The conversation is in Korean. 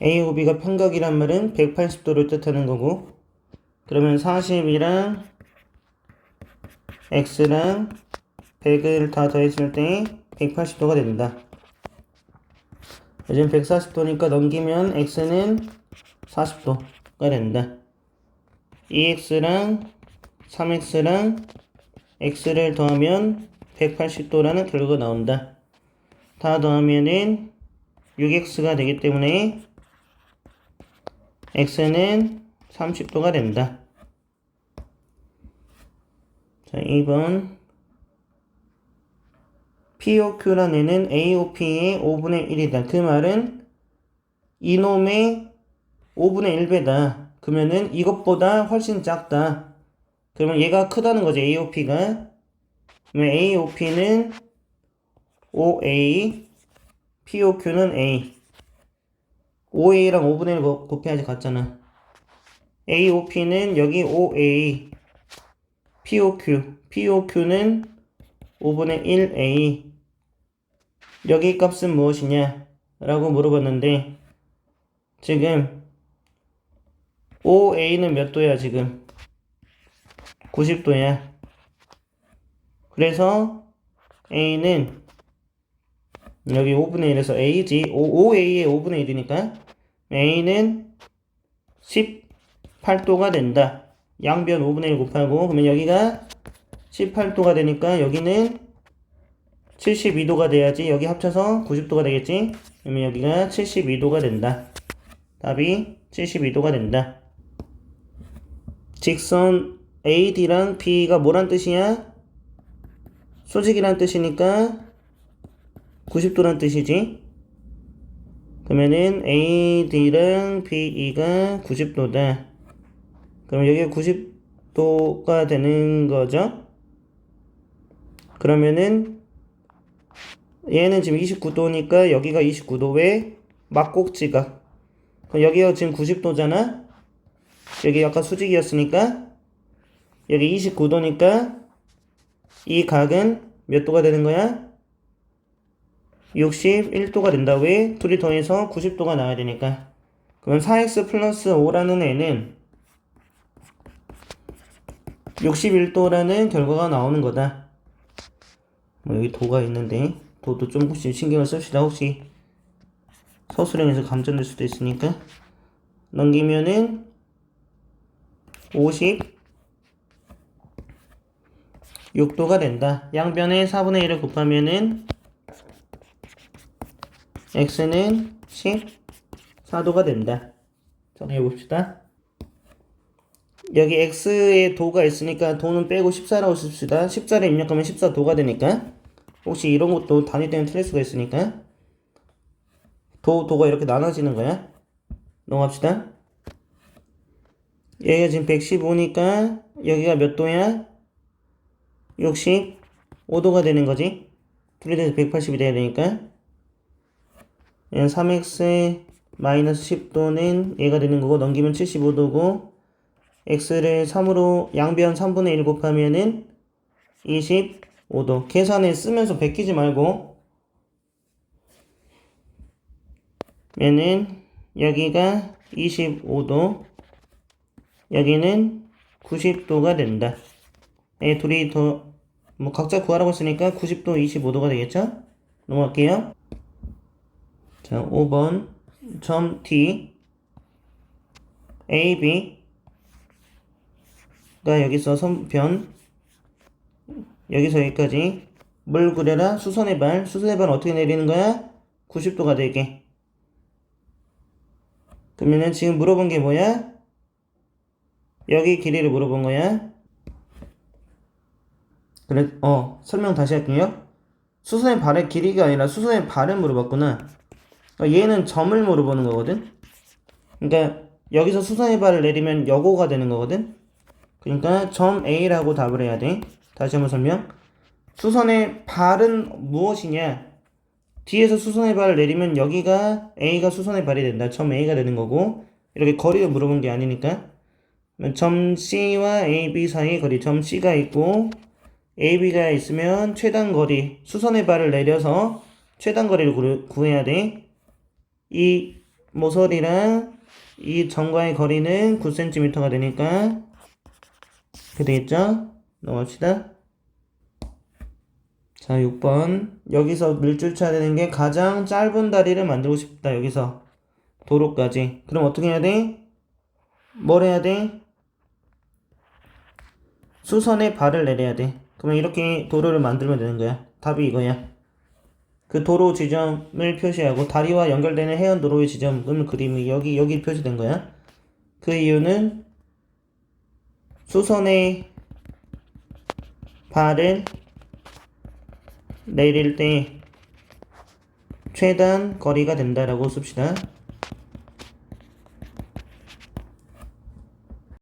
A하고 B가 평각이란 말은 180도를 뜻하는 거고 그러면 40이랑 X랑 100을 다 더했을 때 180도가 된다. 요즘 140도니까 넘기면 X는 40도가 된다. 2X랑 3X랑 X를 더하면 180도라는 결과가 나온다. 다 더하면은 6X가 되기 때문에 X는 30도가 된다. 자, 2번. POQ란 애는 AOP의 5분의 1이다. 그 말은 이놈의 5분의 1배다. 그러면은 이것보다 훨씬 작다. 그러면 얘가 크다는 거죠. AOP가. 그러면 AOP는 OA, POQ는 A. 5A랑 5분의 1 곱- 곱해야지 같잖아. AOP는 여기 5A, POQ, POQ는 5분의 1A. 여기 값은 무엇이냐? 라고 물어봤는데, 지금 5A는 몇 도야, 지금? 90도야. 그래서 A는 여기 5분의 1에서 A지. 5, 5A의 5분의 1이니까 A는 18도가 된다. 양변 5분의 1 곱하고 그러면 여기가 18도가 되니까 여기는 72도가 돼야지. 여기 합쳐서 90도가 되겠지. 그러면 여기가 72도가 된다. 답이 72도가 된다. 직선 AD랑 B가 뭐란 뜻이야? 소직이란 뜻이니까 90도란 뜻이지. 그러면은 AD랑 BE가 90도다. 그럼 여기가 90도가 되는 거죠? 그러면은 얘는 지금 29도니까 여기가 29도 왜 막곡지각. 그럼 여기가 지금 90도잖아. 여기 아까 수직이었으니까 여기 29도니까 이 각은 몇 도가 되는 거야? 61도가 된다. 왜? 둘이 더해서 90도가 나와야 되니까. 그럼 4x 플러스 5라는 애는 61도라는 결과가 나오는 거다. 뭐 여기 도가 있는데 도도 좀 혹시 신경을 씁시다. 혹시 서술형에서 감전될 수도 있으니까 넘기면은 56도가 된다. 양변에 4분의 1을 곱하면은 x는 14도가 된다. 정리해 봅시다. 여기 x에 도가 있으니까 도는 빼고 14라고 씁시다. 14를 입력하면 14도가 되니까 혹시 이런 것도 단위 때문에 틀릴 수가 있으니까 도, 도가 이렇게 나눠지는 거야. 넘어갑시다. 여기가 지금 115니까 여기가 몇 도야? 65도가 되는 거지. 둘이 돼서 180이 돼야 되니까. 3x 마이너스 10도는 얘가 되는 거고 넘기면 75도고 x를 3으로 양변 3분의 1 곱하면은 25도. 계산에 쓰면서 베끼지 말고 얘는 여기가 25도 여기는 90도가 된다. 예, 둘이 더 뭐 각자 구하라고 했으니까 90도 25도가 되겠죠? 넘어갈게요 자, 5번 점 T A, B가 여기서 선변 여기서 여기까지. 물 그려라 수선의 발 수선의 발 어떻게 내리는 거야? 90도가 되게. 그러면은 지금 물어본 게 뭐야? 여기 길이를 물어본 거야? 그래 어 설명 다시 할게요. 수선의 발의 길이가 아니라 수선의 발을 물어봤구나. 어, 얘는 점을 물어보는 거거든. 그러니까 여기서 수선의 발을 내리면 여고가 되는 거거든. 그러니까 점 A라고 답을 해야 돼. 다시 한번 설명. 수선의 발은 무엇이냐? 뒤에서 수선의 발을 내리면 여기가 A가 수선의 발이 된다. 점 A가 되는 거고 이렇게 거리를 물어본 게 아니니까 점 C와 AB 사이 거리 점 C가 있고 AB가 있으면 최단 거리 수선의 발을 내려서 최단 거리를 구- 구해야 돼. 이 모서리랑 이 점과의 거리는 9cm가 되니까 그게 되겠죠? 넘어갑시다. 자, 6번. 여기서 밀줄 쳐야 되는 게 가장 짧은 다리를 만들고 싶다. 여기서 도로까지. 그럼 어떻게 해야 돼? 뭘 해야 돼? 수선에 발을 내려야 돼. 그러면 이렇게 도로를 만들면 되는 거야. 답이 이거야. 그 도로 지점을 표시하고 다리와 연결되는 해안 도로의 지점을 그림이 여기 여기 표시된 거야. 그 이유는 수선의 발을 내릴 때 최단 거리가 된다라고 씁시다.